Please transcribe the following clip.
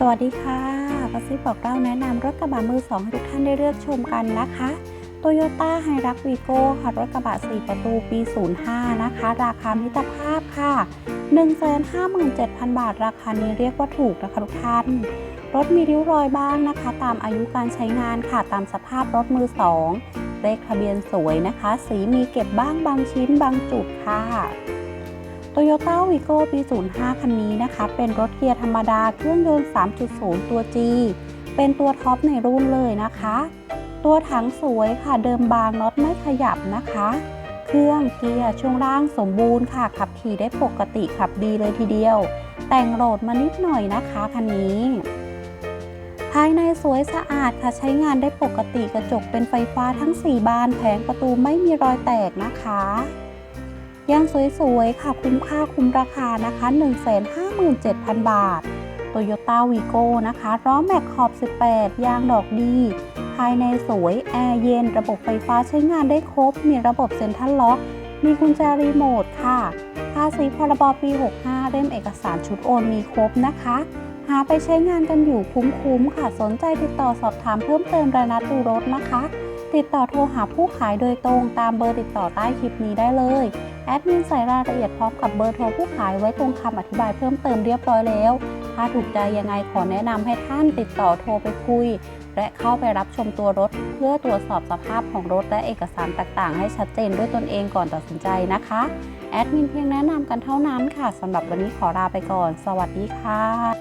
สวัสดีค่ะกระซิบบอกเล่าแนะนำรถกระบะมือสองให้ทุกท่านได้เลือกชมกันนะคะ Toyota h i r u x Vigo ค่ะ รถกระบะ 4 ประตูปี 05 นะคะ ราคามิตรภาพค่ะ 157,000 บาท ราคานี้เรียกว่าถูกนะคะทุกท่าน รถมีริ้วรอยบ้างนะคะ ตามอายุการใช้งานค่ะ ตามสภาพรถมือ2เลขทะเบียนสวยนะคะ สีมีเก็บบ้างบางชิ้นบางจุดค่ะ Toyota Vigo ปี 05 คันนี้นะคะ เป็นรถเกียร์ธรรมดาเครื่องยนต์ 3.0 ตัว G เป็นตัวท็อปในรุ่นเลยนะคะ ตัวถังสวยค่ะเดิมบางน็อตไม่ขยับนะคะ เครื่องเกียร์ช่วงล่างสมบูรณ์ค่ะ ขับขี่ได้ปกติขับดีเลยทีเดียว แต่งโหลดมานิดหน่อยนะคะคันนี้ภายในสวยสะอาดค่ะใช้งานได้ปกติกระจกเป็นไฟฟ้าทั้ง 4 บานแผงประตูไม่มีรอยแตกนะคะ ยังสวยๆ ค่ะคุ้มค่าคุ้มราคานะคะ 157,000 บาท Toyota Vigo นะคะล้อแม็กขอบ 18 ยางดอกดี ภายในสวย แอร์เย็น ระบบไฟฟ้าใช้งานได้ครบ มีระบบเซ็นทรัลล็อก มีกุญแจรีโมทค่ะภาษีพรบปี 65 เล่มเอกสารชุดโอนมีครบนะคะ หาไปใช้งานกันอยู่คุ้มๆ ค่ะ สนใจติดต่อสอบถามเพิ่มเติมรายนัดดูรถนะคะ ติดต่อโทรหาผู้ขายโดยตรงตามเบอร์ติดต่อใต้คลิปนี้ได้เลย แอดมินใส่รายละเอียดพร้อมกับเบอร์โทรผู้ขายไว้ตรงคำอธิบายเพิ่มเติมเรียบร้อยแล้ว ถ้าถูกใจยังไงขอแนะนำให้ท่านติดต่อโทรไปคุย และเข้าไปรับชมตัวรถ เพื่อตรวจสอบสภาพของรถและเอกสารต่างๆ ให้ชัดเจนด้วยตนเองก่อนตัดสินใจนะคะ แอดมินเพียงแนะนำกันเท่านั้นค่ะสำหรับวันนี้ขอลาไปก่อน สวัสดีค่ะ